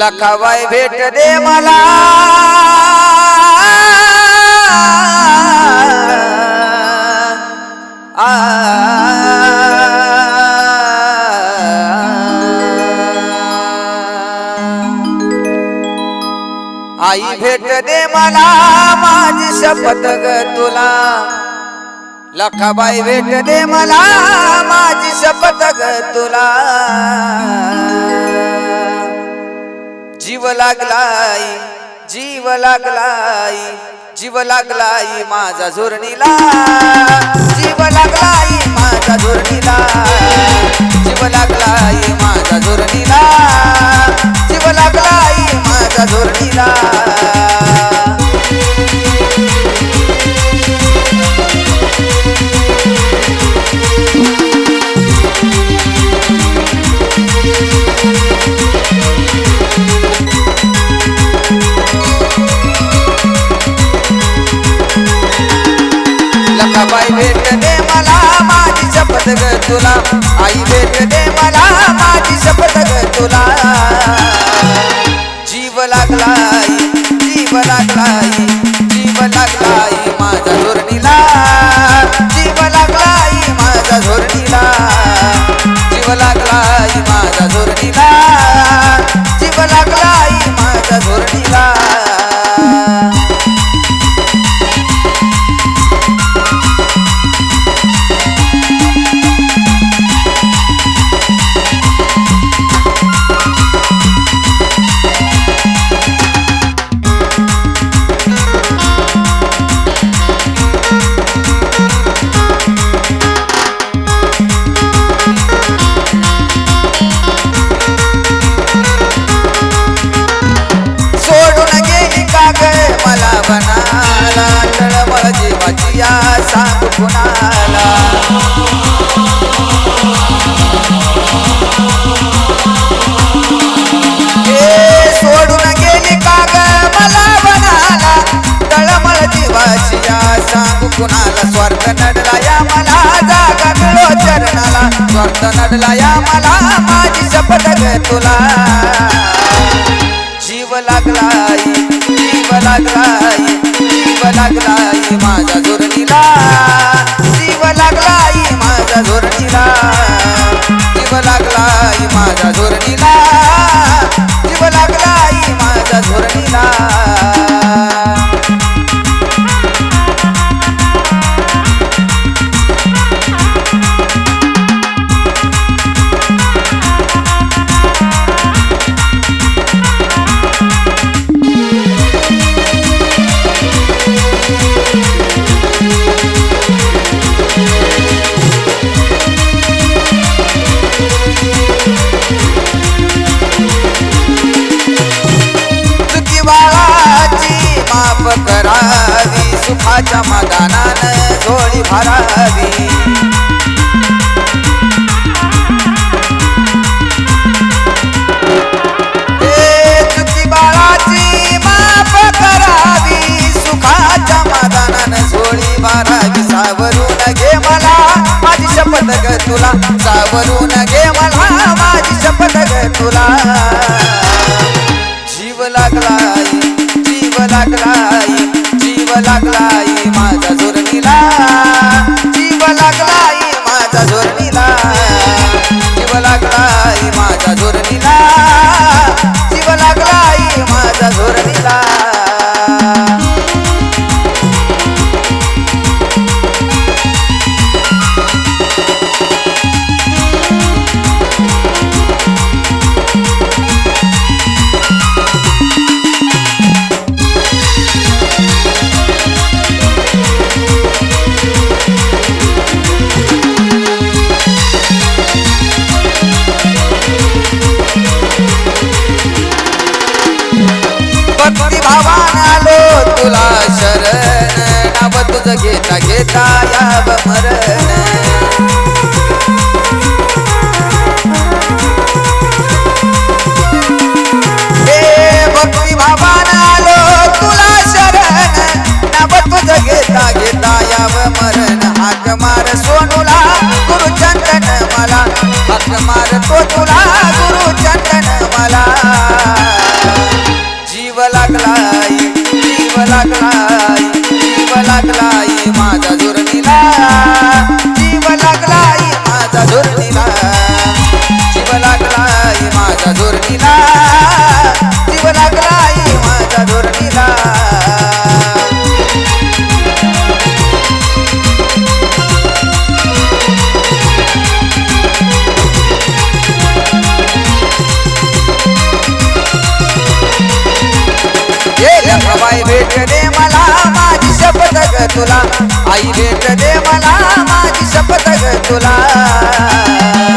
लखाबाई भेट दे मला. आई भेट दे मला माझी शपथ ग तुला. लखाबाई भेट दे मला माझी शपथ ग तुला. जीव लागलाय जीव लागलाय जीव लागलाय माझा झोरणीला. जीव लागलाय माझा झोरणीला. जीव लागलाय माझा झोरणीला. जीव लागलाय माझा झोरणीला. भेट दे मला माझी शपथ ग तुला. आई भेट दे मला माझी शपथ ग तुला. जीव लागलाय जीव लागलाय. कुणाला? स्वार्थ नडला या मला जागा मिळो चरणाला. स्वार्थ नडला या मला माझी शपथ ग तुला. जीव लागलाय जीव लागलाय जीव लागलाय. माझ्या जोरणीला जीव लागलाय माझा झोरचिला जीव लागलाय माझा सुखाच्या मदानान झोळी भरावी. बाळाची माफ करावी. सुखाच्या मदानानं झोळी भरावी. सावरून घे मला माझी शपथ ग तुला. सावरून घे मला माझी शपथ ग तुला. भक्ती भावान आलो तुला शरण. नाव तुझ घेता घेता याव मरण. हे भक्ती भावान आलो तुला शरण. नाव घेता घेता याव मरण. हाक मार सोनूला. la तुला. आई भेट दे मला माझी शपथ ग तुला.